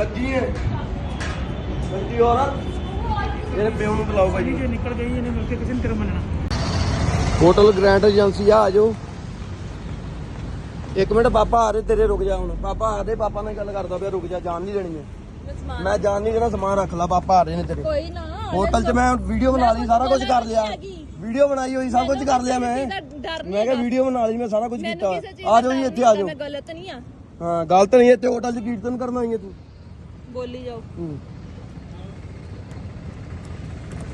ਲੱਗੀ ਹੈ ਬੰਦੀ ਔਰਤ। ਮੇਰੇ ਪਿਓ ਨੂੰ ਬੁਲਾਓ ਭਾਈ। ਜੇ ਨਿਕਲ ਗਈ ਇਹਨੇ ਮਿਲ ਕੇ ਕਿਸੇ ਨੇ ਤੇਰਾ ਮੰਨਣਾ। ਹੋਟਲ ਗ੍ਰੈਂਡ ਏਜੰਸੀ ਆ ਆਜੋ ਇੱਕ ਮਿੰਟ ਪਾਪਾ ਆ ਰਹੇ ਤੇਰੇ ਰੁਕ ਜਾ ਹੁਣ। ਪਾਪਾ ਆ ਦੇ ਪਾਪਾ ਨਾਲ ਗੱਲ ਕਰਦਾ ਪਿਆ ਰੁਕ ਜਾ ਜਾਣ ਨਹੀਂ ਦੇਣੀ ਹੈ ਮੈਂ ਜਾਣ ਨਹੀਂ ਦੇਣਾ ਸਮਾਨ ਰੱਖ ਲਾ ਪਾਪਾ ਆ ਰਹੇ ਨੇ ਤੇਰੇ। ਕੋਈ ਨਾ ਹੋਟਲ 'ਚ ਮੈਂ ਵੀਡੀਓ ਬਣਾ ਲਈ ਸਾਰਾ ਕੁਝ ਕਰ ਲਿਆ। ਵੀਡੀਓ ਬਣਾਈ ਹੋਈ ਸਭ ਕੁਝ ਕਰ ਲਿਆ ਮੈਂ। ਡਰ ਮੈਂ ਕਿਹਾ ਵੀਡੀਓ ਬਣਾ ਲਈ ਮੈਂ ਸਾਰਾ ਕੁਝ ਕੀਤਾ। ਆ ਜਾਓ ਜੀ ਇੱਥੇ ਆ ਜਾਓ। ਮੈਂ ਗਲਤ ਨਹੀਂ ਆ। ਹਾਂ ਗਲਤ ਨਹੀਂ ਇੱਥੇ ਹੋਟਲ 'ਚ ਕੀਰਤਨ ਕਰਨ ਆਈ ਹੈ ਤੂੰ। ਬੋਲੀ ਜਾਓ। ਹੂੰ।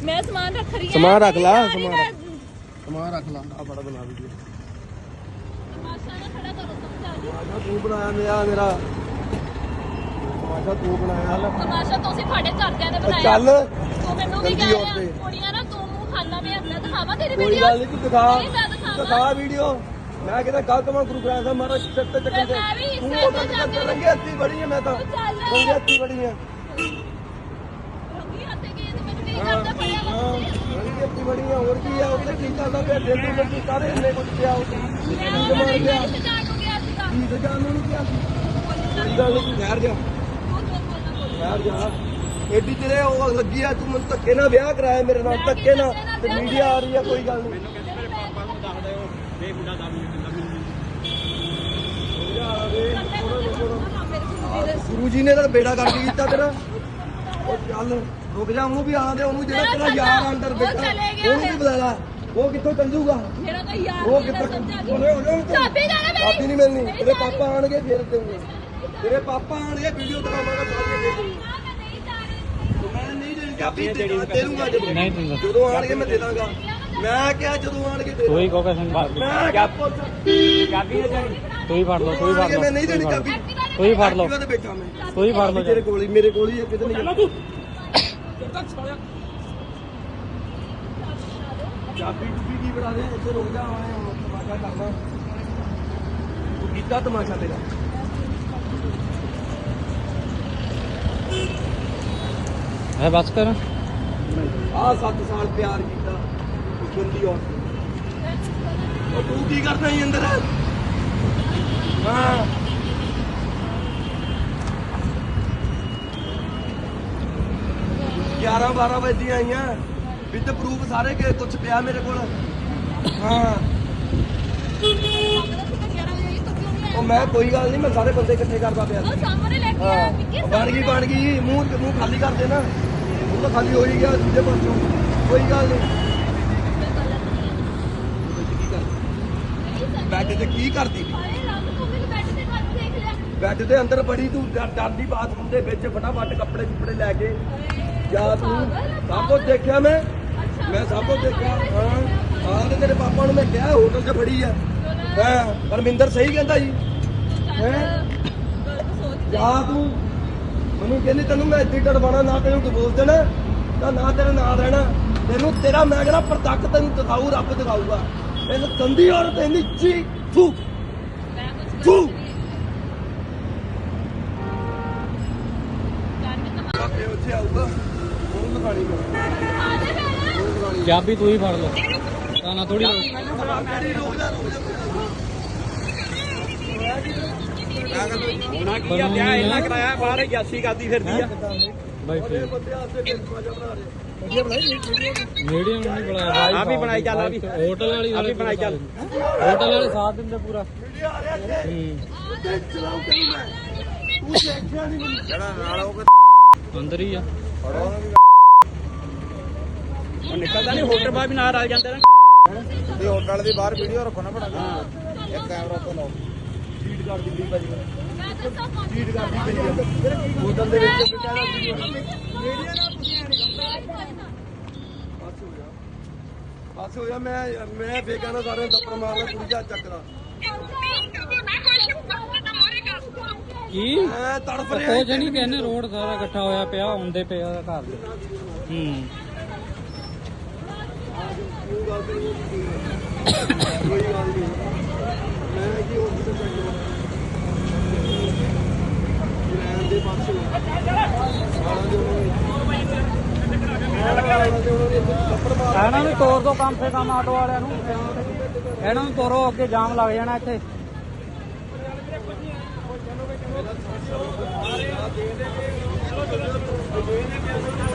ਮੈਂ ਸਮਾਨ ਰੱਖ ਰਹੀ ਹਾਂ ਸਮਾਨ ਰੱਖ ਲਾ, ਨਹੀਂ, ਸਮਾਨ ਮੈਂ- ਸਮਾਨ ਰੱਖ ਲਾ ਆ ਬੜਾ ਬਣਾ ਵੀਡੀਓ ਤਮਾਸ਼ਾ ਨਾ ਖੜਾ ਕਰੋ ਸਮਝਾ ਜੀ ਤਮਾਸ਼ਾ ਤੂੰ ਬਣਾਇਆ ਮੇਰਾ ਮੇਰਾ। ਤਮਾਸ਼ਾ ਤੂੰ ਬਣਾਇਆ। ਲੈ ਤਮਾਸ਼ਾ ਤੁਸੀਂ ਤੁਹਾਡੇ ਘਰਦਿਆਂ ਨੇ ਬਣਾਇਆ। ਚੱਲ ਤੂੰ ਮੈਨੂੰ ਵੀ ਕਹਿ ਔਰਤ ਰਿਹਾ ਏ। ਕੁੜੀਆਂ ਨਾ ਤੂੰ ਮੂੰਹ ਖਾਣਾ ਮੈਂ ਆਪਣਾ ਦਿਖਾਵਾਂ ਤੇਰੀ ਕੋਈ ਵੀਡੀਓ ਗੱਲ ਨਹੀਂ ਤੂੰ ਦਿਖਾ ਨਹੀਂ, ਮੈਂ ਦਿਖਾਵਾਂ। ਦਿਖਾ ਵੀਡੀਓ ਮੈਂ ਕਿਤੇ ਗਲਤ ਮੈਂ ਗੁਰੂ ਗ੍ਰੰਥ ਸਾਹਿਬ ਮਹਾਰਾਜ ਸਿਰ ਤੇ ਚੱਕਰ ਤੇ ਮੈਂ ਵੀ ਤੂੰ 'ਚ ਜਾਂਦੀ ਹਾਂ। ਰੰਗੇ ਹੱਥੀ ਬੜੀ ਹੈ ਮੈਂ ਤਾਂ। ਤੂੰ ਚੱਲ। ਰੰਗੇ ਹੱਥੀ ਬੜੀ ਹੈ ਰੰਗੀ ਹੱਥੇ ਗਏ ਤੇ ਮੈਨੂੰ ਹਾਂ ਕਰਦਾ ਪਿਆ ਹਾਂ, ਰੰਗੇ ਹੱਥੀ ਬੜੀ ਹੈ ਹੋਰ ਕੀ ਹੈ ਉੱਥੇ ਕੀ ਚੱਲਦਾ ਪਿਆ ਨੂੰ ਲੱਗੀ ਸਾਰੇ ਇੰਨੇ ਕੁਝ ਪਿਆ ਉੱਥੇ? ਕੀ ਮੈਂ ਉਹਨਾਂ ਗਿਆ ਨੂੰ ਜਾਣ ਨੂੰ ਗਿਆ ਸੀਗਾ। ਕੀ ਤੇ ਜਾਣ ਨੂੰ ਨਹੀਂ ਕਿਹਾ ਕੋਈ ਗੱਲ ਨਹੀਂ ਠਹਿਰ ਜਾ। ਠਹਿਰ ਜਾ। ਐਡੀ ਤੇਰੇ ਉਹ ਲੱਗੀ ਆ ਤੂੰ ਮੈਨੂੰ ਧੱਕੇ ਨਾਲ ਵਿਆਹ ਕਰਾਇਆ ਮੇਰੇ ਨਾਲ ਧੱਕੇ ਨਾਲ। ਤੇ ਮੀਡੀਆ ਆ ਰਹੀ ਆ ਕੋਈ ਗੱਲ ਨਹੀਂ। ਗੁਰੂ ਜੀ ਨੇ ਤਾਂ ਬੇੜਾ ਕਰ ਕੀਤਾ ਤੇਰਾ। ਉਹ ਚੱਲ ਰੁਕ ਜਾ ਉਹਨੂੰ ਵੀ ਆਣ ਦੇ ਉਹਨੂੰ ਜਿਹੜਾ ਤੇਰਾ ਯਾਰ ਅੰਦਰ ਬੈਠਾ ਉਹਨੂੰ ਵੀ ਬੁਲਾ ਲਾ ਉਹ ਕਿੱਥੋਂ ਚੱਲ ਜਾਊਗਾ ਮੇਰਾ ਤਾਂ ਯਾਰ ਉਹ ਨਹੀਂ ਕਿੱਥੋਂ। ਉਹਨੇ ਉਹਨੇ ਚਾਬੀ ਮੇਰੀ ਚਾਬੀ ਨਹੀਂ ਮਿਲਣੀ। ਤੇਰੇ ਜਾਣੀ। ਪਾਪਾ ਆਣਗੇ ਫਿਰ ਦੇਊਂਗੇ ਤੇਰੇ ਪਾਪਾ ਆਣਗੇ ਵੀਡੀਓ ਦਿਖਾਵਾਂਗਾ ਚਾਬੀ ਦੇ ਦੂੰਗਾ ਨਾ, ਮੈਂ ਨਹੀਂ ਜਾਣੀ। ਮੈਂ ਨਹੀਂ ਦੇਣੀ ਚਾਬੀ ਨਹੀਂ ਦਿੰਦਾ ਜਦੋਂ ਆਣਗੇ ਮੈਂ ਦੇ ਦਾਂਗਾ। ਮੈਂ ਕਿਹਾ ਜਦੋਂ ਆਣਗੇ ਦੇ ਤੂੰ ਹੀ ਕਹੋ ਕਿਸੇ ਨੂੰ ਮੈਂ ਕਿਹਾ ਪੁੱਛ ਚਾਬੀ ਦੇ ਦੇਣੀ ਤੂੰ ਹੀ ਫੜ ਲਓ ਤੂੰ ਹੀ ਫੜ ਆਣਗੇ ਲਓ ਮੈਂ ਨਹੀਂ ਦੇਣੀ ਤੂੰ ਹੀ ਚਾਬੀ ਤੂੰ ਹੀ ਫੜ ਲਓ। ਐਕਟਿਵਾ ਤੇ ਬੈਠਾ ਮੈਂ। ਤੂੰ ਹੀ ਫੜ ਲਓ ਤੇਰੇ ਕੋਲ ਹੀ ਮੇਰੇ ਕੋਲ ਹੀ ਹੈ, ਕਿਤੇ ਨਹੀਂ ਜਾਣਾ ਚਾਬੀ ਟੁੱਬੀ ਕੀ ਬਣਾ ਦੇ? ਇੱਥੇ ਰੁਕ ਜਾ ਆਏ ਹੁਣ ਤਮਾਸ਼ਾ ਕਰਨਾ ਤੂੰ ਕੀਤਾ ਤਮਾਸ਼ਾ ਤੇਰਾ। ਹੈ ਬਸ ਕਰ। ਆਹ 7 ਸਾਲ ਪਿਆਰ ਕੀਤਾ। ਗੰਦੀ ਔਰਤ ਉਹ ਤੂੰ ਕੀ ਕਰਦਾ ਹੀ ਅੰਦਰ? ਹਾਂ। ਗਿਆਰਾਂ 12 ਵਜੇ ਆਈਆਂ। ਵਿਦ ਪ੍ਰੂਫ ਸਾਰੇ ਕਿ ਕੁਝ ਪਿਆ ਮੇਰੇ ਕੋਲ। ਹਾਂ। ਉਹ ਮੈਂ ਕੋਈ ਗੱਲ ਨਹੀਂ ਮੈਂ ਸਾਰੇ ਬੰਦੇ ਇਕੱਠੇ ਕਰਦਾ ਪਿਆ। ਉਹ ਸਾਹਮਣੇ ਲੈ ਕੇ ਆ ਉਹ ਬਣ ਗਈ ਬਣ ਗਈ। ਮੂੰਹ ਮੂੰਹ ਖਾਲੀ ਕਰ ਦੇ ਨਾ ਮੂੰਹ ਤਾਂ ਖਾਲੀ ਹੋ ਹੀ ਗਿਆ ਦੂਜੇ ਪਾਸੋਂ। ਕੋਈ ਗੱਲ ਨਹੀਂ ਬੈੱਡ ਤੇ ਕੀ ਕਰਦੀ ਸੀ? ਬੈੱਡ ਤੇ ਕੱਢ ਦੇਖ ਲਿਆ। ਬੈੱਡ ਦੇ ਅੰਦਰ ਬੜੀ ਤੂੰ ਡਰ- ਡਰਦੀ ਬਾਥਰੂਮ ਦੇ ਵਿੱਚ ਫਟਾਫਟ ਕੱਪੜੇ ਕੁਪੜੇ ਲੈ ਕੇ। ਜਾ ਤੂੰ ਸਭ ਕੁਝ ਦੇਖਿਆ ਮੈਂ? ਮੈਂ ਸਭ ਕੁਝ ਦੇਖਿਆ ਹਾਂ। ਹਾਂ ਤੇ ਤੇਰੇ ਪਾਪਾ ਨੂੰ ਮੈਂ ਕਿਹਾ ਹੋਟਲ 'ਚ ਫੜੀ ਆ। ਹਾਂ ਪਰਮਿੰਦਰ ਸਹੀ ਕਹਿੰਦਾ ਜੀ। ਹੈਂ? ਜਾ। ਤੂੰ ਮੈਨੂੰ ਕਹਿੰਦੀ ਤੈਨੂੰ ਮੈਂ ਇੱਥੇ ਡਰਵਾਣਾ ਨਾ ਤੈਨੂੰ ਡਿਵੋਰਸ ਦੇਣਾ ਤਾਂ ਨਾ ਤੇਰੇ ਨਾਲ ਰਹਿਣਾ। ਤੈਨੂੰ ਤੇਰਾ ਮੈਂ ਕਹਿੰਦਾ ਪ੍ਰਤੱਖ ਤੈਨੂੰ ਦਿਖਾਊ ਰੱਬ ਦਿਖਾਊਗਾ। ਇਹਨੂੰ ਗੰਦੀ ਔਰਤ ਇੰਨੀ ਚੀ ਫਿਰ ਦਿਖਾਣੀ ਚਾਬੀ ਤੂੰ ਹੀ ਫੜ ਲਓ। ਤਾਂ ਨਾ ਥੋੜੀ ਕਿਹੜੀ ਰੁਕ। ਜਾ ਰੁਕ ਜਾ ਉਹਨਾਂ ਕੀ ਆ। ਵਿਆਹ ਇਹਨਾਂ ਕਰਾਇਆ ਬਾਹਰ ਹੀ ਜਾਸੀ ਕਰਦੀ ਫਿਰਦੀ ਆ। ਬਾਈ ਉਹਦੇ ਬਣਾ ਮੀਡੀਅਮ ਨਹੀਂ ਬੁਲਾਇਆ ਆ ਵੀ ਬਣਾਈ ਚੱਲ, ਆ ਵੀ। ਹੋਟਲ ਵਾਲੀ ਆ ਵੀ ਬਣਾਈ ਚੱਲ। ਹੋਟਲ ਵਾਲੇ ਸਾਥ ਦਿੰਦੇ ਪੂਰਾ। ਵੀਡੀਓ ਆ ਰਿਹਾ ਤੇ ਚਲਾਉ ਤੈਨੂੰ ਮੈਂ ਤੂੰ ਦੇਖਿਆ ਨਹੀਂ ਜਿਹੜਾ ਨਾਲ ਉਹ ਅੰਦਰ ਹੀ ਆ। ਨਿਕਲਦਾ ਨਹੀਂ ਹੋਟਲ ਬਾਹਰ ਵੀ ਨਾਲ ਰਲ ਜਾਂਦੇ ਨੇ। ਤੇ ਹੋਟਲ ਦੀ ਬਾਹਰ ਵੀਡੀਓ ਰੱਖੋ ਨਾ ਬੜਾ। ਇੱਕ ਕੈਮਰਾ ਤੋਂ ਲਾਓ। ਫੀਡ ਕਰ ਦਿੰਦੀ ਭਾਜੀ। ਫੀਡ ਕਰਦੀ ਪਈ ਆ ਹੋਟਲ ਦੇ ਵਿੱਚ ਬਿਟਾਣਾ ਬਸ ਹੋ ਗਿਆ। ਬਸ ਹੋ ਗਿਆ ਮੈਂ ਮੈਂ ਫੇਕਾਂ ਨੂੰ ਥੱਪੜ ਮਾਰਨਾ ਕੁੜੀ ਦਾ ਚੱਕਦਾ ਕੀ? ਮੈਂ ਤੜਫ ਰਿਹਾ। ਕੁਝ ਨਹੀਂ ਕਹਿੰਦੇ ਰੋਡ ਸਾਰਾ ਇਕੱਠਾ ਹੋਇਆ ਪਿਆ ਆਉਂਦੇ ਪਿਆ ਘਰ ਦੇ। ਹੂੰ। ਕੋਈ ਗੱਲ ਨਹੀਂ ਮੈਂ ਕੀ ਹੋਰ ਕਿਤੇ ਚੱਕ ਲਵਾਂ ਲੈਣ ਦੇ ਪਾਸੇ ਸਾਰਾ ਜੋ ਥੱਪੜ ਮਾਰ ਇਹਨਾਂ ਨੂੰ ਤੋਰ ਦੋ ਕੰਮ ਸੇ ਕੰਮ ਆਟੋ ਵਾਲਿਆਂ ਨੂੰ। ਇਹਨਾਂ ਨੂੰ ਤੋਰੋ, ਅੱਗੇ ਜਾਮ ਲੱਗ ਜਾਣਾ ਇੱਥੇ।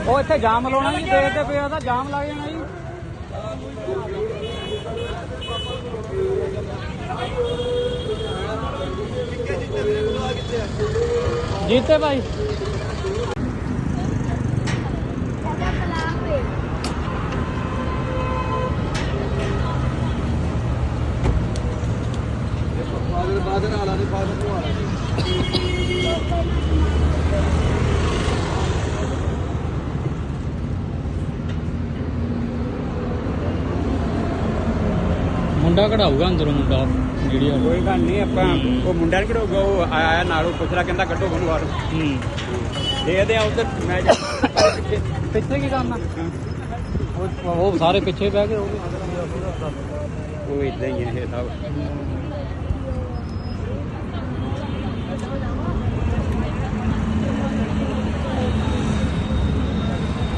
ਉਹ ਇੱਥੇ ਜਾਮ ਲਾਉਣਾ ਜੀ ਦੇਖਦੇ ਪਿਆ ਤਾਂ ਜਾਮ ਲੱਗ ਜਾਣਾ ਜੀ। ਜੀਤੇ ਭਾਈ ਫਾਦਰ ਫਾਦਰ ਆਲਾ ਦੇ ਫਾਦਰ ਨੂੰ ਆਲਾ ਮੁੰਡਾ ਕਢਾਊਗਾ ਅੰਦਰੋਂ ਮੁੰਡਾ ਜਿਹੜੀ ਆ ਕੋਈ ਗੱਲ ਨਹੀਂ ਆਪਾਂ ਉਹ ਮੁੰਡਾ ਨਹੀਂ ਕਿਹੜਾ ਉਹ ਆਇਆ ਨਾਲ ਉਹ ਪੁੱਛ ਰਿਹਾ ਕਹਿੰਦਾ ਕੱਢੋ ਉਹਨੂੰ ਬਾਹਰ। ਹੂੰ। ਦੇਖਦੇ ਆ ਉਧਰ ਮੈਂ ਪਿੱਛੇ ਕੀ ਕਰਨਾ? ਉਹ ਉਹ ਸਾਰੇ ਪਿੱਛੇ ਬਹਿ ਗਏ ਉਹ ਇਦਾਂ ਹੀ ਹੈ ਇਹ ਸਭ।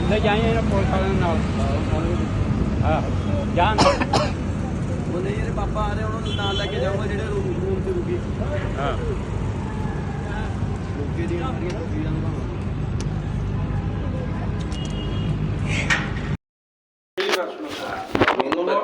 ਅੰਦਰ ਜਾਈਏ ਨਾ ਪੁਲਿਸ ਵਾਲਿਆਂ ਨਾਲ। ਹਾਂ ਜਾਣ ਪਾਪਾ ਆ ਰਹੇ ਉਹਨਾਂ ਨੂੰ ਨਾਲ ਲੈ ਕੇ ਜਾਊਂਗਾ ਜਿਹੜੇ ਰੂਮ ਰੂਮ ਤੇ ਰੁਕੀ। ਹਾਂ। ਰੁਕੀ ਦੀਆਂ ਸਾਰੀਆਂ ਤਸਵੀਰਾਂ ਨੂੰ ਮੈਨੂੰ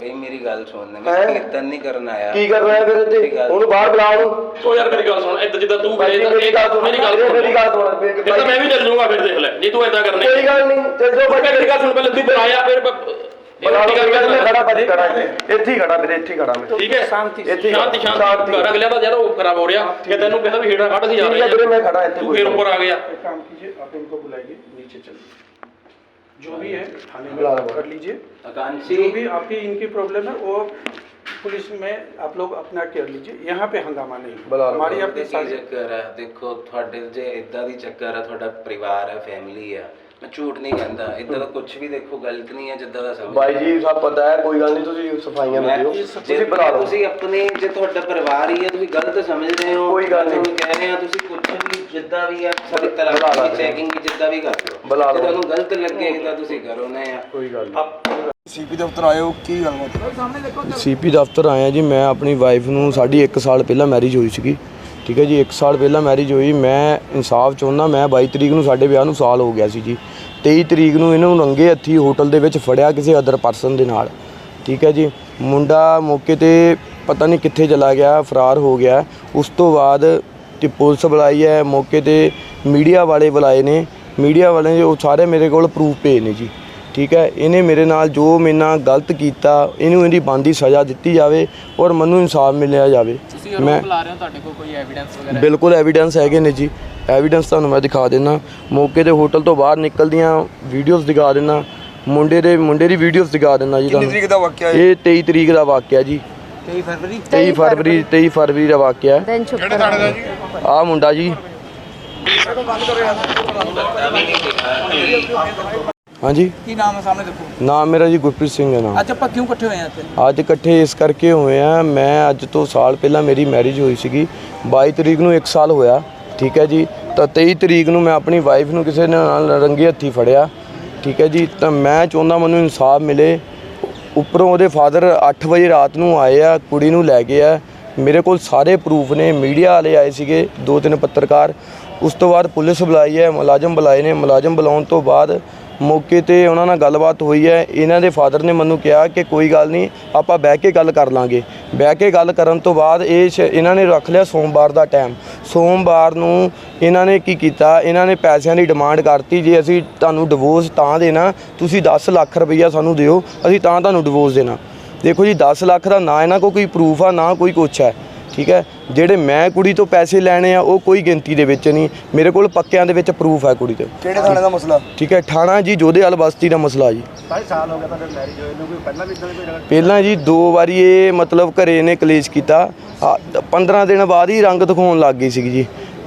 ਬਈ ਮੇਰੀ ਗੱਲ ਸੁਣ ਮੈਂ ਹੈਂ? ਕੀਰਤਨ ਨਹੀਂ ਕਰਨ ਆਇਆ ਕੀ ਕਰਨਾ ਹੈ ਫਿਰ ਇੱਥੇ ਉਹਨੂੰ ਬਾਹਰ ਬੁਲਾ ਉਹਨੂੰ ਉਹ ਯਾਰ ਮੇਰੀ ਗੱਲ ਸੁਣ ਏਦਾਂ ਜਿੱਦਾਂ ਤੂੰ ਬਾਈ ਕਰੇ ਜੀ, ਮੇਰੀ ਗੱਲ ਸੁਣ ਮੇਰੀ ਗੱਲ ਸੁਣ ਮੇਰੀ ਗੱਲ ਸੁਣ ਫਿਰ ਤਾਂ ਮੈਂ ਵੀ ਚੱਲ ਜਾਊਂਗਾ ਫਿਰ ਦੇਖ ਲੈ ਜੇ ਤੂੰ ਏਦਾਂ ਕਰਨੀ ਕੋਈ ਗੱਲ ਨਹੀਂ ਚੱਲ ਜਾਓ ਮੈਂ ਮੇਰੀ ਗੱਲ ਸੁਣ ਪਹਿਲੇ ਤੂੰ ਬੁਲਾਇਆ ਫਿਰ ਬ- ਬੁਲਾ ਲਓ ਇਹ ਕੋਈ ਗੱਲ ਨਹੀਂ, ਗੱਲ ਖੜਾ ਭਾਜੀ ਖੜਾ ਇੱਥੇ ਇੱਥੇ ਹੀ ਖੜਾ ਵੀਰੇ ਇੱਥੇ ਹੀ ਖੜਾ ਮੈਂ ਠੀਕ ਹੈ शांति से- ਇੱਥੇ ਹੀ ਸ਼ਾਂਤੀ ਖੜਾ, ਸ਼ਾਂਤੀ ਘਰ ਅਗਲਿਆਂ ਦਾ ਯਾਰ ਉਹ ਖਰਾਬ ਹੋ ਰਿਹਾ ਕਿ ਤੈਨੂੰ ਕਹਿੰਦਾ ਵੀ ਹੇਠਾਂ ਕੱਢ ਸੀ ਜਾ ਠੀਕ ਹੈ ਰਹੇ ਵੀਰੇ ਮੈਂ ਖੜਾ ਇੱਥੇ ਤੂੰ ਕੋਈ ਫਿਰ ਗੱਲ ਉੱਪਰ ਆ ਗਿਆ एक काम कीजिए आप इनको बुलाइए नीचे चलिए जो भी है थाने में कर लीजिए। आकांक्षी जो भी आपकी इनकी प्रॉब्लम है वो पुलिस में आप ਲੋਕ ਆਪਣਾ ਕਰ ਲੀਜੀਏ यहाँ पे हंगामा नहीं हमारी ਆਪਣੀ ਸਾਰੀ ਚੱਕਰ ਹੈ ਦੇਖੋ ਤੁਹਾਡੇ ਜੇ ਇਦਾਂ ਦੀ ਚੱਕਰ ਹੈ ਤੁਹਾਡਾ ਪਰਿਵਾਰ ਹੈ ਫੈਮਿਲੀ ਹੈ ਮੈਂ ਝੂਠ ਨਹੀਂ ਕਹਿੰਦਾ ਇਦਾਂ ਦਾ ਕੁਝ ਵੀ ਦੇਖੋ ਗਲਤ ਨਹੀਂ ਹੈ ਜਿੱਦਾਂ ਦਾ ਸਮਝ ਬਾਈ ਜੀ ਸਭ ਪਤਾ ਹੈ ਕੋਈ ਗੱਲ ਨਹੀਂ ਤੁਸੀਂ ਸਫਾਈਆਂ ਮੈਂ ਦਿਓ ਤੁਸੀਂ ਬਣਾ ਲਓ ਤੁਸੀਂ ਆਪਣੇ ਜੇ ਤੁਹਾਡਾ ਪਰਿਵਾਰ ਹੀ ਹੈ ਤੁਸੀਂ ਗਲਤ ਸਮਝਦੇ ਹੋ ਕੋਈ ਗੱਲ ਨਹੀਂ ਕਹਿ ਰਹੇ ਹੋ ਤੁਸੀਂ ਕੁਝ ਵੀ ਜਿੱਦਾਂ ਵੀ ਹੈ ਸਾਰੀ ਤਰ੍ਹਾਂ ਦੀ ਚੈਕਿੰਗ ਵੀ ਜਿੱਦਾਂ ਵੀ ਕਰਦੇ ਬੁਲਾ ਲਓ। ਤੁਹਾਨੂੰ ਗਲਤ ਲੱਗੇ ਤਾਂ ਤੁਸੀਂ ਕਰੋ ਨਾ ਯਾਰ ਕੋਈ ਗੱਲ ਸੀਪੀ ਦਫ਼ਤਰ ਆਏ ਹੋ? ਕੀ ਗੱਲ ਸੀਪੀ ਦਫ਼ਤਰ ਆਇਆ ਜੀ ਮੈਂ ਆਪਣੀ ਵਾਈਫ ਨੂੰ ਸਾਡੀ 1 ਸਾਲ ਪਹਿਲਾਂ ਮੈਰਿਜ ਹੋਈ ਸੀਗੀ। ਠੀਕ ਹੈ ਜੀ 1 ਸਾਲ ਪਹਿਲਾਂ ਮੈਰਿਜ ਹੋਈ। ਮੈਂ ਇਨਸਾਫ ਚਾਹੁੰਦਾ ਮੈਂ 22 ਤਰੀਕ ਨੂੰ ਸਾਡੇ ਵਿਆਹ ਨੂੰ ਸਾਲ ਹੋ ਗਿਆ ਸੀ ਜੀ। 23 ਤਰੀਕ ਨੂੰ ਇਹਨਾਂ ਨੂੰ ਰੰਗੇ ਹੱਥੀ ਹੋਟਲ ਦੇ ਵਿੱਚ ਫੜਿਆ ਕਿਸੇ ਅਦਰ ਪਰਸਨ ਦੇ ਨਾਲ। ਠੀਕ ਹੈ ਜੀ ਮੁੰਡਾ ਮੌਕੇ ਤੇ ਪਤਾ ਨਹੀਂ ਕਿੱਥੇ ਚਲਾ ਗਿਆ ਫਰਾਰ ਹੋ ਗਿਆ। ਉਸ ਤੋਂ ਬਾਅਦ ਤੇ ਪੁਲਿਸ ਬੁਲਾਈ ਹੈ ਮੌਕੇ ਤੇ ਮੀਡੀਆ ਵਾਲੇ ਬੁਲਾਏ ਨੇ। ਮੀਡੀਆ ਵਾਲੇ ਨੇ ਉਹ ਸਾਰੇ ਮੇਰੇ ਕੋਲ ਪ੍ਰੂਫ ਪਏ ਨੇ ਜੀ ਠੀਕ ਹੈ? ਇਹਨੇ ਮੇਰੇ ਨਾਲ ਜੋ ਮੇਰੇ ਨਾਲ ਗਲਤ ਕੀਤਾ ਇਹਨੂੰ ਇਹਦੀ ਬੰਦੀ ਸਜ਼ਾ ਦਿੱਤੀ ਜਾਵੇ ਔਰ ਮੈਨੂੰ ਇਨਸਾਫ ਮਿਲਿਆ ਜਾਵੇ। ਮੈਂ ਬੁਲਾ ਰਹੇ ਹੋ ਤੁਹਾਡੇ ਕੋਲ ਕੋਈ ਐਵੀਡੈਂਸ ਵਗੈਰਾ? ਬਿਲਕੁਲ ਐਵੀਡੈਂਸ ਹੈਗੇ ਨੇ ਜੀ। ਐਵੀਡੈਂਸ ਤੁਹਾਨੂੰ ਮੈਂ ਦਿਖਾ ਦਿੰਦਾ। ਮੌਕੇ ਤੇ ਹੋਟਲ ਤੋਂ ਬਾਹਰ ਨਿਕਲਦੀਆਂ ਵੀਡੀਓਜ਼ ਦਿਖਾ ਦਿੰਦਾ। ਮੁੰਡੇ ਦੇ ਮੁੰਡੇ ਦੀ ਵੀਡੀਓਜ਼ ਦਿਖਾ ਦਿੰਦਾ ਜੀ ਤੁਹਾਨੂੰ। ਤਰੀਕ ਦਾ ਵਾਕਿਆ ਇਹ? 23 ਤਰੀਕ ਦਾ ਵਾਕਿਆ ਜੀ। 23 ਫਰਵਰੀ? 23 ਫਰਵਰੀ 23 ਫਰਵਰੀ ਦਾ ਵਾਕਿਆ। ਹੈ। ਦਿਨ ਕਰ ਆ ਮੁੰਡਾ ਜੀ। ਹਾਂਜੀ? ਕੀ ਨਾਮ ਹੈ ਸਾਹਮਣੇ ਦੇਖੋ। ਨਾਮ ਮੇਰਾ ਜੀ ਗੁਰਪ੍ਰੀਤ ਸਿੰਘ ਹੈ ਨਾਮ। ਅੱਜ ਆਪਾਂ ਕਿਉਂ ਇਕੱਠੇ ਹੋਏ ਆ ਇੱਥੇ? ਅੱਜ ਇਕੱਠੇ ਇਸ ਕਰਕੇ ਹੋਏ ਆ ਮੈਂ ਅੱਜ ਤੋਂ ਸਾਲ ਪਹਿਲਾਂ ਮੇਰੀ ਮੈਰਿਜ ਹੋਈ ਸੀਗੀ। 22 ਤਰੀਕ ਨੂੰ 1 ਸਾਲ ਹੋਇਆ ਠੀਕ ਹੈ ਜੀ? ਤਾਂ 23 ਤਰੀਕ ਨੂੰ ਮੈਂ ਆਪਣੀ ਵਾਈਫ ਨੂੰ ਕਿਸੇ ਨਾਲ ਰੰਗੇ ਹੱਥੀ ਫੜਿਆ ਠੀਕ ਹੈ ਜੀ? ਤਾਂ ਮੈਂ ਚਾਹੁੰਦਾ ਮੈਨੂੰ ਇਨਸਾਫ ਮਿਲੇ। ਉੱਪਰੋਂ ਉਹਦੇ ਫਾਦਰ 8 ਵਜੇ ਰਾਤ ਨੂੰ ਆਏ ਆ ਕੁੜੀ ਨੂੰ ਲੈ ਗਏ ਆ। ਮੇਰੇ ਕੋਲ ਸਾਰੇ ਪ੍ਰੂਫ ਨੇ ਮੀਡੀਆ ਵਾਲੇ ਆਏ ਸੀਗੇ, ਦੋ ਤਿੰਨ ਪੱਤਰਕਾਰ। ਉਸ ਤੋਂ ਬਾਅਦ ਪੁਲਿਸ ਬੁਲਾਈ ਹੈ, ਮੁਲਾਜ਼ਮ ਬੁਲਾਏ ਨੇ। ਮੁਲਾਜ਼ਮ ਬੁਲਾਉਣ ਤੋਂ ਬਾਅਦ ਮੌਕੇ ਤੇ ਉਹਨਾਂ ਨਾਲ ਗੱਲਬਾਤ ਹੋਈ ਹੈ। ਇਹਨਾਂ ਦੇ ਫਾਦਰ ਨੇ ਮੈਨੂੰ ਕਿਹਾ ਕਿ ਕੋਈ ਗੱਲ ਨਹੀਂ, ਆਪਾਂ ਬਹਿ ਕੇ ਗੱਲ ਕਰ ਲਾਂਗੇ। ਬਹਿ ਕੇ ਗੱਲ ਕਰਨ ਤੋਂ ਬਾਅਦ ਇਹ ਸ਼- ਇਹਨਾਂ ਨੇ ਰੱਖ ਲਿਆ ਸੋਮਵਾਰ ਦਾ ਟਾਈਮ ਸੋਮਵਾਰ ਨੂੰ ਇਹਨਾਂ ਨੇ ਕੀ ਕੀਤਾ? ਇਹਨਾਂ ਨੇ ਪੈਸਿਆਂ ਦੀ ਡਿਮਾਂਡ ਕਰਤੀ ਜੇ ਅਸੀਂ ਤੁਹਾਨੂੰ ਡਿਵੋਰਸ ਤਾਂ ਦੇਣਾ, ਤੁਸੀਂ 10 ਲੱਖ ਰੁਪਈਆ ਸਾਨੂੰ ਦਿਓ, ਅਸੀਂ ਤਾਂ ਤੁਹਾਨੂੰ ਡਿਵੋਰਸ ਦੇਣਾ। ਦੇਖੋ ਜੀ 10 ਲੱਖ ਦਾ ਨਾ ਇਹਨਾਂ ਕੋ ਕੋਈ ਪ੍ਰੂਫ ਆ ਨਾ ਕੋਈ ਕੁਛ ਹੈ ਠੀਕ ਹੈ? ਜਿਹੜੇ ਮੈਂ ਕੁੜੀ ਤੋਂ ਪੈਸੇ ਲੈਣੇ ਆ ਉਹ ਕੋਈ ਗਿਣਤੀ ਦੇ ਵਿੱਚ ਨਹੀਂ। ਮੇਰੇ ਕੋਲ ਪੱਕਿਆਂ ਦੇ ਵਿੱਚ ਪ੍ਰੂਫ ਹੈ ਕੁੜੀ ਤੇ। ਕਿਹੜੇ ਥਾਣੇ ਦਾ ਮਸਲਾ? ਠੀਕ ਹੈ ਥਾਣਾ ਜੀ ਜੋਧੇ ਅਲਬਸਤੀ ਦਾ ਮਸਲਾ ਜੀ। 5 ਸਾਲ ਹੋ ਗਏ ਤੁਹਾਡੇ ਮੈਰਿਜ ਹੋਏ ਨੂੰ ਕੋਈ ਪਹਿਲਾਂ ਵੀ ਇਦਾਂ ਕੋਈ ਪਹਿਲਾਂ ਜੀ ਦੋ ਵਾਰੀ ਇਹ ਮਤਲਬ ਘਰੇ ਨੇ ਕਲੇਸ਼ ਕੀਤਾ। 15 ਦਿਨ ਬਾਅਦ ਹੀ ਰੰਗ ਦਿਖਾਉਣ ਲੱਗ ਗਈ ਸੀ ਜੀ।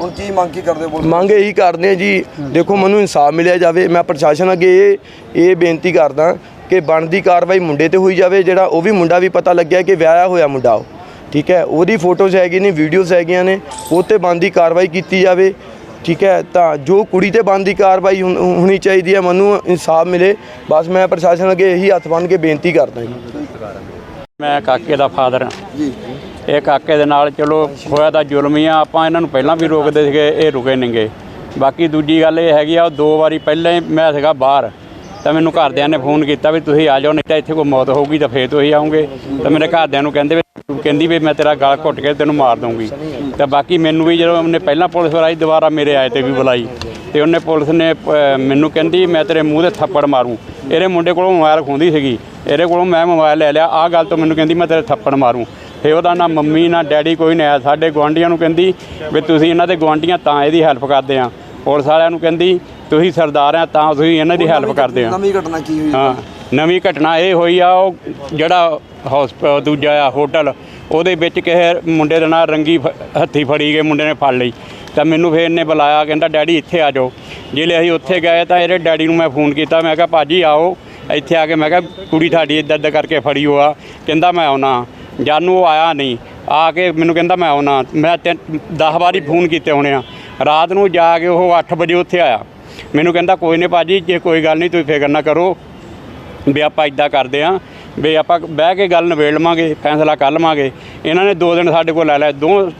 ਹੁਣ ਕੀ ਮੰਗ ਕੀ ਕਰਦੇ ਹੋ ਮੰਗ ਇਹੀ ਕਰਦੇ ਆ ਜੀ ਦੇਖੋ ਮੈਨੂੰ ਇਨਸਾਫ ਮਿਲਿਆ ਜਾਵੇ ਮੈਂ ਪ੍ਰਸ਼ਾਸਨ ਅੱਗੇ ਇਹ ਇਹ ਬੇਨਤੀ ਕਰਦਾ ਕਿ ਬਣਦੀ ਕਾਰਵਾਈ ਮੁੰਡੇ ਤੇ ਹੋਈ ਜਾਵੇ ਜਿਹੜਾ ਉਹ ਵੀ ਮੁੰਡਾ ਵੀ ਪਤਾ ਲੱਗਿਆ ਕਿ ਵਿਆਹਿਆ ਹੋਇਆ ਮੁੰਡਾ ਉਹ ਠੀਕ ਹੈ? ਉਹਦੀ ਫੋਟੋਜ਼ ਹੈਗੀ ਨੇ ਵੀਡੀਓਜ਼ ਹੈਗੀਆਂ ਨੇ ਉਹ ਤੇ ਬਣਦੀ ਕਾਰਵਾਈ ਕੀਤੀ ਜਾਵੇ ਠੀਕ ਹੈ? ਤਾਂ ਜੋ ਕੁੜੀ ਤੇ ਬਣਦੀ ਕਾਰਵਾਈ ਹੋਣ- ਚਾਹੀਦੀ ਹੈ ਮੈਨੂੰ ਇਨਸਾਫ ਮਿਲੇ ਬਸ ਮੈਂ ਪ੍ਰਸ਼ਾਸਨ ਅੱਗੇ ਇਹੀ ਹੱਥ ਬੰਨ੍ਹ ਕੇ ਬੇਨਤੀ ਕਰਦਾ ਜੀ। ਮੈਂ ਕਾਕੇ ਦਾ ਫਾਦਰ ਹਾਂ। ਜੀ। ਇਹ ਕਾਕੇ ਦੇ ਨਾਲ ਚਲੋ ਹੋਇਆ ਤਾਂ ਜ਼ੁਲਮ ਹੀ ਆ, ਆਪਾਂ ਇਹਨਾਂ ਨੂੰ ਪਹਿਲਾਂ ਵੀ ਰੋਕਦੇ ਸੀਗੇ, ਇਹ ਰੁਕੇ ਨਹੀਂਗੇ ਬਾਕੀ ਦੂਜੀ ਗੱਲ ਇਹ ਹੈਗੀ ਆ, ਉਹ ਦੋ ਵਾਰੀ ਪਹਿਲਾਂ ਹੀ ਮੈਂ ਸੀਗਾ ਬਾਹਰ, ਤਾਂ ਮੈਨੂੰ ਘਰਦਿਆਂ ਨੇ ਫੋਨ ਕੀਤਾ ਵੀ ਤੁਸੀਂ ਆ ਜਾਓ, ਨਹੀਂ ਤਾਂ ਇੱਥੇ ਕੋਈ ਮੌਤ ਹੋਊਗੀ ਤਾਂ ਫੇਰ ਤੁਸੀਂ ਆਉਂਗੇ ਤਾਂ ਮੇਰੇ ਘਰਦਿਆਂ ਨੂੰ ਕਹਿੰਦੇ ਵੀ, ਕਹਿੰਦੀ ਵੀ ਮੈਂ ਤੇਰਾ ਗਲ ਘੁੱਟ ਕੇ ਤੈਨੂੰ ਮਾਰ ਦਊਂਗੀ। ਤਾਂ ਬਾਕੀ ਮੈਨੂੰ ਵੀ ਜਦੋਂ ਉਹਨੇ ਪਹਿਲਾਂ ਪੁਲਿਸ ਵਾਲਾ ਦੁਬਾਰਾ ਮੇਰੇ ਆਏ ਤੇ ਵੀ ਬੁਲਾਈ। ਤੇ ਉਹਨੇ ਪੁਲਿਸ ਨੇ ਮੈਨੂੰ ਕਹਿੰਦੀ ਮੈਂ ਤੇਰੇ ਮੂੰਹ ਤੇ ਥੱਪੜ ਮਾਰੂੰ। ਇਹਦੇ ਮੁੰਡੇ ਕੋਲੋਂ ਮੋਬਾਈਲ ਖੋਂਦੀ ਸੀਗੀ। ਇਹਦੇ ਕੋਲੋਂ ਮੈਂ ਮੋਬਾਈਲ ਲੈ ਲਿਆ, ਆਹ ਗੱਲ ਤੋਂ ਮੈਨੂੰ ਕਹਿੰਦੀ ਮੈਂ ਤੇਰੇ ਥੱਪੜ ਮਾਰੂੰ। ਫੇ ਉਹਦਾ ਨਾ ਮੰਮੀ ਨਾ ਡੈਡੀ ਕੋਈ ਨਹੀਂ ਆਇਆ ਸਾਡੇ ਗੁਆਂਢੀਆਂ ਨੂੰ ਕਹਿੰਦੀ ਵੀ ਤੁਸੀਂ ਇਹਨਾਂ ਦੇ ਗੁਆਂਢੀਆਂ ਤਾਂ ਇਹਦੀ ਹੈਲਪ ਕਰਦੇ ਆ। ਪੁਲਿਸ ਵਾਲਿਆਂ ਨੂੰ ਕਹਿੰਦੀ ਤੁਸੀਂ ਸਰਦਾਰ ਆ ਤਾਂ ਤੁਸੀਂ ਇਹਨਾਂ ਦੀ ਹੈਲਪ ਕਰਦੇ ਆ। ਨਵੀਂ ਘਟਨਾ ਕੀ ਹੋਈ? ਹਾਂ ਨਵੀਂ ਘਟਨਾ ਇਹ ਹੋਈ ਆ ਉਹ ਜਿਹੜਾ ਹਸਪ ਦੂਜਾ ਆ ਹੋਟਲ ਉਹਦੇ ਵਿੱਚ ਕਿਸੇ ਮੁੰਡੇ ਦੇ ਨਾਲ ਰੰਗੀ ਹੱਥੀ ਫੜੀ ਗਏ ਮੁੰਡੇ ਨੇ ਫੜ ਲਈ। ਤਾਂ ਮੈਨੂੰ ਫੇਰ ਇਹਨੇ ਬੁਲਾਇਆ ਕਹਿੰਦਾ ਡੈਡੀ ਇੱਥੇ ਆ ਜਾਓ। ਜਿਹੜੇ ਅਸੀਂ ਉੱਥੇ ਗਏ ਤਾਂ ਇਹਦੇ ਡੈਡੀ ਨੂੰ ਮੈਂ ਫੋਨ ਕੀਤਾ ਮੈਂ ਕਿਹਾ ਭਾਜੀ ਆਓ। ਇੱਥੇ ਆ ਕੇ ਮੈਂ ਕਿਹਾ ਕੁੜੀ ਤੁਹਾਡੀ ਇੱਦਾਂ ਇੱਦਾਂ ਕਰਕੇ ਫੜੀ ਹੋਆ। ਕਹਿੰਦਾ ਮੈਂ ਆਉਣਾ। ਜਾਨੂੰ ਉਹ ਆਇਆ ਨਹੀਂ। ਆ ਕੇ ਮੈਨੂੰ ਕਹਿੰਦਾ ਮੈਂ ਆਉਣਾ। ਮੈਂ 10 ਵਾਰੀ ਫੋਨ ਕੀਤੇ ਹੋਣੇ ਆ। ਰਾਤ ਨੂੰ ਜਾ ਕੇ ਉਹ 8 ਵਜੇ ਉੱਥੇ ਆਇਆ। ਮੈਨੂੰ ਕਹਿੰਦਾ, ਕੋਈ ਨਹੀਂ ਭਾਜੀ, ਜੇ ਕੋਈ ਗੱਲ ਨਹੀਂ, ਤੁਸੀਂ ਫਿਕਰ ਨਾ ਕਰੋ। ਵੀ ਆਪਾਂ ਇਦਾਂ ਕਰਦੇ ਆ। ਵੀ ਆਪਾਂ ਬਹਿ ਕੇ ਗੱਲ ਨਿਬੇੜ ਲਵਾਂਗੇ, ਫੈਸਲਾ ਕਰ ਲਵਾਂਗੇ। ਇਹਨਾਂ ਨੇ ਦੋ ਦਿਨ ਸਾਡੇ ਕੋਲ ਲੈ ਲਿਆ। ਦੋ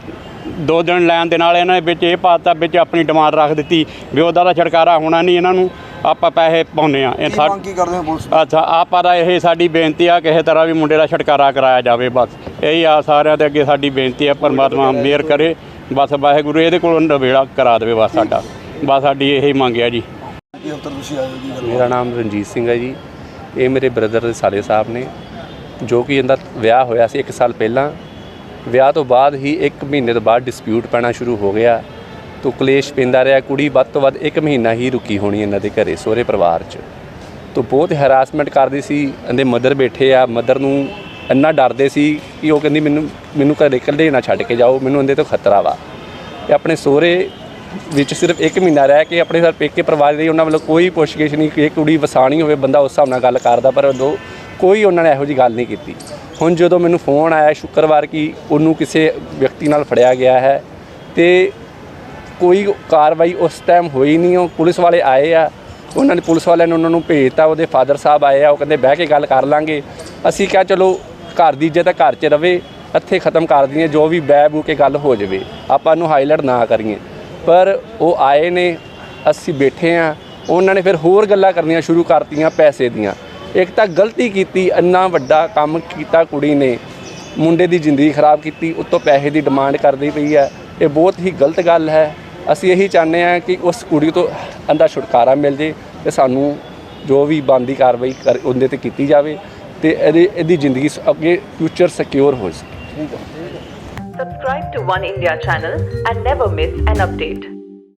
ਦੋ ਦਿਨ ਲੈਣ ਦੇ ਨਾਲ ਇਹਨਾਂ ਨੇ ਵਿੱਚ ਇਹ ਪਾਤਾ, ਵਿੱਚ ਆਪਣੀ ਡਿਮਾਂਡ ਰੱਖ ਦਿੱਤੀ ਵੀ ਉਹਦਾ ਦਾ ਛਡਕਾਰਾ ਹੋਣਾ ਨਹੀਂ ਇਹਨਾਂ ਨੂੰ। ਆਪਾਂ ਪੈਸੇ ਪਾਉਂਦੇ ਆ ਇਹ ਕੀ ਸਾ ਮੰਗ ਕੀ ਕਰਦੇ ਹੋ ਪੁਲਿਸ ਅੱਛਾ ਆਪਾਂ ਦਾ ਇਹ ਸਾਡੀ ਬੇਨਤੀ ਆ ਕਿਸੇ ਤਰ੍ਹਾਂ ਵੀ ਮੁੰਡੇ ਦਾ ਛਡਕਾਰਾ ਕਰਾਇਆ ਜਾਵੇ ਬਸ। ਇਹੀ ਆ ਸਾਰਿਆਂ ਦੇ ਅੱਗੇ ਸਾਡੀ ਬੇਨਤੀ ਆ ਪਰਮਾਤਮਾ ਮਿਹਰ ਕਰੇ। ਬਸ ਵਾਹਿਗੁਰੂ ਇਹਦੇ ਕੋਲ ਨਵੇੜਾ ਕਰਾ ਦੇਵੇ ਬਸ ਸਾਡਾ। ਬਸ ਸਾਡੀ ਇਹੀ ਮੰਗ ਆ ਜੀ। ਕੀ ਉੱਤਰ ਤੁਸੀਂ ਆਏ ਹੋ ਜੀ? ਗੱਲ ਮੇਰਾ ਨਾਮ ਰਣਜੀਤ ਸਿੰਘ ਹੈ ਜੀ। ਇਹ ਮੇਰੇ ਬ੍ਰਦਰ ਦੇ ਸਾਲੇ ਸਾਹਿਬ ਨੇ। ਜੋ ਕਿ ਇਹਦਾ ਵਿਆਹ ਹੋਇਆ ਸੀ 1 ਸਾਲ ਪਹਿਲਾਂ। ਵਿਆਹ ਤੋਂ ਬਾਅਦ ਹੀ 1 ਮਹੀਨੇ ਤੋਂ ਬਾਅਦ ਡਿਸਪਿਊਟ ਪੈਣਾ ਸ਼ੁਰੂ ਹੋ ਗਿਆ। ਤੋ ਕਲੇਸ਼ ਪੈਂਦਾ ਰਿਹਾ, ਕੁੜੀ ਵੱਧ ਤੋਂ ਵੱਧ 1 ਮਹੀਨਾ ਹੀ ਰੁਕੀ ਹੋਣੀ ਇਹਨਾਂ ਦੇ ਘਰੇ, ਸਹੁਰੇ ਪਰਿਵਾਰ 'ਚ। ਤੋ ਬਹੁਤ ਹਰਾਸਮੈਂਟ ਕਰਦੀ ਸੀ, ਇਹਦੇ ਮਦਰ ਬੈਠੇ ਆ ਮਦਰ ਨੂੰ ਇੰਨਾ ਡਰਦੇ ਸੀ ਕਿ ਉਹ ਕਹਿੰਦੀ ਮੈਨੂੰ ਮੈਨੂੰ ਘਰੇ ਇਕੱਲੇ ਨਾ ਛੱਡ ਕੇ ਜਾਓ, ਮੈਨੂੰ ਇਹਦੇ ਤੋਂ ਖਤਰਾ ਵਾ। ਇਹ ਆਪਣੇ ਸਹੁਰੇ ਵਿੱਚ ਸਿਰਫ 1 ਮਹੀਨਾ ਰਹਿ ਕੇ ਆਪਣੇ ਸਰ ਪੇਕੇ ਪਰਿਵਾਰ ਦੀ ਉਹਨਾਂ ਵੱਲੋਂ ਕੋਈ ਪੁੱਛਗਿੱਛ ਨਹੀਂ ਕਿ ਕੁੜੀ ਵਸਾਣੀ ਹੋਵੇ, ਬੰਦਾ ਉਸ ਹਿਸਾਬ ਨਾਲ ਗੱਲ ਕਰਦਾ, ਪਰ ਉਦੋਂ ਕੋਈ ਉਹਨਾਂ ਨੇ ਇਹੋ ਜੀ ਗੱਲ ਨਹੀਂ ਕੀਤੀ। ਹੁਣ ਜਦੋਂ ਮੈਨੂੰ ਫੋਨ ਆਇਆ ਸ਼ੁੱਕਰਵਾਰ ਕਿ ਉਹਨੂੰ ਕਿਸੇ ਵਿਅਕਤੀ ਨਾਲ ਫੜਿਆ ਗਿਆ ਹੈ, ਤੇ ਕੋਈ ਕਾਰਵਾਈ ਉਸ ਟਾਈਮ ਹੋਈ ਨਹੀਂ, ਉਹ ਪੁਲਿਸ ਵਾਲੇ ਆਏ ਆ, ਉਹਨਾਂ ਨੇ ਪੁਲਿਸ ਵਾਲਿਆਂ ਨੇ ਉਹਨਾਂ ਨੂੰ ਭੇਜਤਾ, ਉਹਦੇ ਫਾਦਰ ਸਾਹਿਬ ਆਏ ਆ, ਉਹ ਕਹਿੰਦੇ ਬਹਿ ਕੇ ਗੱਲ ਕਰ ਲਾਂਗੇ। ਅਸੀਂ ਕਿਹਾ ਚਲੋ ਘਰ ਦੀ ਇੱਜ਼ਤ ਘਰ 'ਚ ਰਵੇ, ਇੱਥੇ ਖਤਮ ਕਰ ਦਈਏ, ਜੋ ਵੀ ਬਹਿ ਬੂ ਕੇ ਗੱਲ ਹੋ ਜਾਵੇ, ਆਪਾਂ ਨੂੰ ਹਾਈਲਾਈਟ ਨਾ ਕਰੀਏ। ਪਰ ਉਹ ਆਏ ਨੇ, ਅਸੀਂ ਬੈਠੇ ਆ, ਉਹਨਾਂ ਨੇ ਫਿਰ ਹੋਰ ਗੱਲਾਂ ਕਰਨੀਆਂ ਸ਼ੁਰੂ ਕਰਤੀਆਂ ਪੈਸੇ ਦੀਆਂ। ਇੱਕ ਤਾਂ ਗਲਤੀ ਕੀਤੀ, ਇੰਨਾ ਵੱਡਾ ਕੰਮ ਕੀਤਾ ਕੁੜੀ ਨੇ, ਮੁੰਡੇ ਦੀ ਜ਼ਿੰਦਗੀ ਖਰਾਬ ਕੀਤੀ, ਉੱਤੋਂ ਪੈਸੇ ਦੀ ਡਿਮਾਂਡ ਕਰਦੀ ਪਈ ਹੈ। ਇਹ ਬਹੁਤ ਹੀ ਗਲਤ ਗੱਲ ਹੈ। ਅਸੀਂ ਇਹੀ ਚਾਹੁੰਦੇ ਹਾਂ ਕਿ ਉਸ ਕੁੜੀ ਤੋਂ ਅੰਦਾ ਛੁਟਕਾਰਾ ਮਿਲ ਜੇ ਤੇ ਸਾਨੂੰ ਜੋ ਵੀ ਬਣਦੀ ਕਾਰਵਾਈ ਕਰ ਉਹਦੇ ਤੇ ਕੀਤੀ ਜਾਵੇ ਤੇ ਇਹਦੀ ਇਹਦੀ ਜ਼ਿੰਦਗੀ ਅੱਗੇ ਫਿਊਚਰ ਸਿਕਿਉਰ ਹੋ ਸਕੇ Subscribe to One India channel and never miss an update.